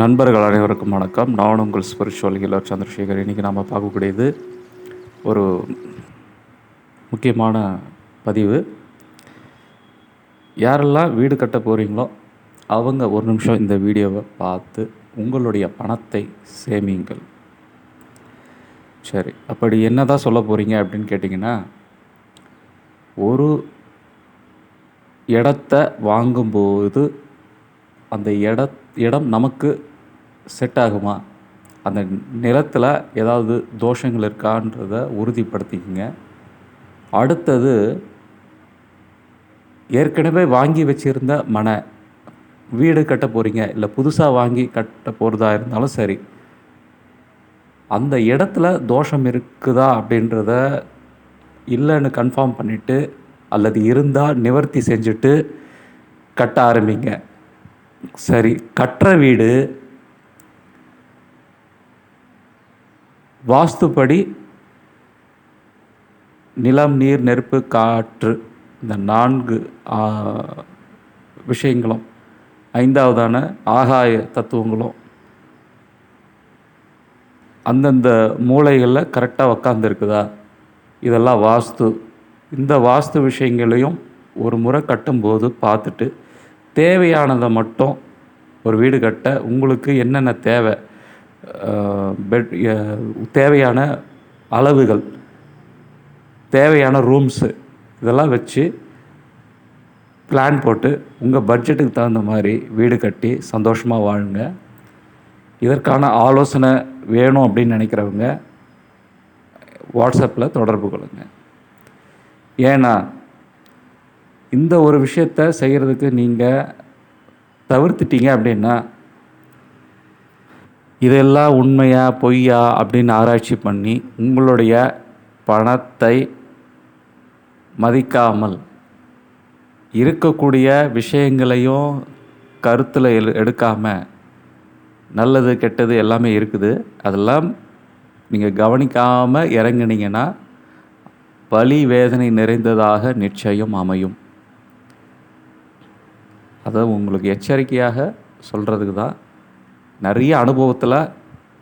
நண்பர்கள் அனைவருக்கும் வணக்கம். நான் உங்கள் ஸ்பிரிச்சுவல் ஹீலர் சந்திரசேகர். இன்றைக்கி நாம் பார்க்கக்கூடியது ஒரு முக்கியமான பதிவு. யாரெல்லாம் வீடு கட்ட போகிறீங்களோ அவங்க ஒரு நிமிஷம் இந்த வீடியோவை பார்த்து உங்களுடைய பணத்தை சேமியுங்கள். சரி அப்படி என்ன தான் சொல்ல போகிறீங்க அப்படின்னு கேட்டிங்கன்னா ஒரு இடத்த வாங்கும்போது அந்த இட இடம் நமக்கு செட் ஆகுமா? அந்த நிலத்தில் ஏதாவது தோஷங்கள் இருக்கான்றத உறுதிப்படுத்திக்கங்க. அடுத்தது ஏற்கனவே வாங்கி வச்சுருந்த மனை வீடு கட்ட போகிறீங்க இல்லை புதுசாக வாங்கி கட்ட போகிறதா இருந்தாலும் சரி அந்த இடத்துல தோஷம் இருக்குதா அப்படின்றத இல்லைன்னு கன்ஃபார்ம் பண்ணிவிட்டு அல்லது இருந்தால் நிவர்த்தி செஞ்சுட்டு கட்ட ஆரம்பிங்க. சரி கட்டுற வீடு வாஸ்துப்படி நிலம் நீர் நெருப்பு காற்று இந்த நான்கு விஷயங்களும் ஐந்தாவதான ஆகாய தத்துவங்களும் அந்தந்த மூலைகளில் கரெக்டாக உக்காந்துருக்குதா? இதெல்லாம் வாஸ்து. இந்த வாஸ்து விஷயங்களையும் ஒரு முறை கட்டும்போது பார்த்துட்டு தேவையானதை மட்டும் ஒரு வீடு கட்ட உங்களுக்கு என்னென்ன தேவை பெட் தேவையான அளவுகள் தேவையான ரூம்ஸு இதெல்லாம் வச்சு பிளான் போட்டு உங்கள் பட்ஜெட்டுக்கு தகுந்த மாதிரி வீடு கட்டி சந்தோஷமாக வாழுங்க. இதற்கான ஆலோசனை வேணும் அப்படின்னு நினைக்கிறவங்க வாட்ஸ்அப்பில் தொடர்பு கொள்ளுங்கள் ஏன்னா இந்த ஒரு விஷயத்த செய்கிறதுக்கு நீங்கள் தவிர்த்துட்டீங்க அப்படின்னா இதெல்லாம் உண்மையா பொய்யா அப்படின்னு ஆராய்ச்சி பண்ணி உங்களுடைய பணத்தை மதிக்காமல் இருக்கக்கூடிய விஷயங்களையும் கருத்தில் எடு எடுக்காமல் நல்லது கெட்டது எல்லாமே இருக்குது. அதெல்லாம் நீங்கள் கவனிக்காமல் இறங்குனீங்கன்னா வலி வேதனை நிறைந்ததாக நிச்சயம் அமையும். அதை உங்களுக்கு எச்சரிக்கையாக சொல்கிறதுக்கு தான் நிறைய அனுபவத்தில்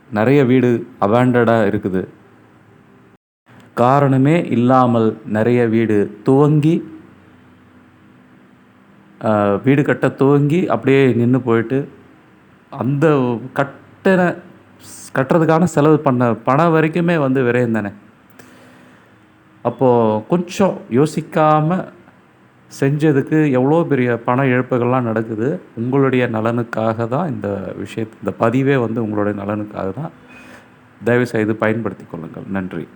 நிறைய வீடு அபேண்டடாக இருக்குது. காரணமே இல்லாமல் நிறைய வீடு துவங்கி வீடு கட்ட துவங்கி அப்படியே நின்று போயிட்டு அந்த கட்டின கட்டுறதுக்கான செலவு பண்ண பணம் வரைக்குமே வந்து விரயம் அப்போது கொஞ்சம் யோசிக்காமல் செஞ்சதுக்கு எவ்வளோ பெரிய பண இழப்புகள்லாம் நடக்குது உங்களுடைய நலனுக்காக தான் இந்த விஷயத் இந்த பதிவே வந்து உங்களுடைய நலனுக்காக தான் தயவுசெய்து பயன்படுத்தி கொள்ளுங்கள். நன்றி.